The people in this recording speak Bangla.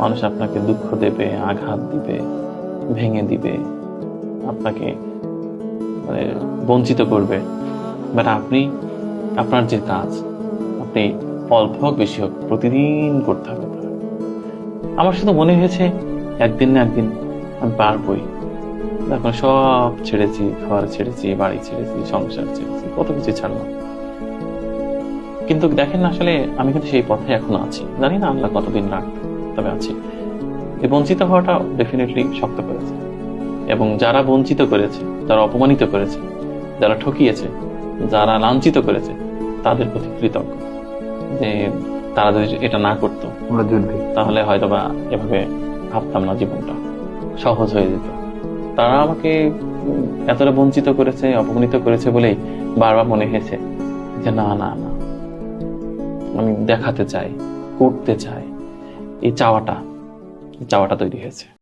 মানুষ আপনাকে দুঃখ দেবে, আঘাত দিবে, ভেঙে দিবে, আপনাকে মানে বঞ্চিত করবে। বাট আপনি, আপনার যে কাজ, আপনি অল্প হোক, বেশি হোক, প্রতিদিন করতে হবে আমার শুধু মনে হয়েছে, একদিন না একদিন আমি পারবই। এখন সব ছেড়েছি, ঘর ছেড়েছি, বাড়ি ছেড়েছি, সংসার ছেড়েছি, কত কিছু ছাড়লাম কিন্তু দেখেন আসলে আমি কিন্তু সেই পথে এখন আছি। জানি না আল্লাহ কতদিন রাখবে তবে আছি। এই বঞ্চিত হওয়াটা ডেফিনেটলি শক্ত করেছে। এবং যারা বঞ্চিত করেছে যারা অপমানিত করেছে যারা ঠকিয়েছে যারা লাঞ্ছিত করেছে তাদের প্রতি কৃতজ্ঞ যে তারা যদি এটা না করতো তাহলে হয়তো বা এভাবে ভাবতাম না জীবনটা। সহজ হয়ে যেত। তারা আমাকে এতটা বঞ্চিত করেছে অপমানিত করেছে বলেই বারবার মনে হয়েছে যে না না না। আমি দেখাতে চাই করতে চাই। এই চাওয়াটা চাওয়াটা তৈরি হয়েছে।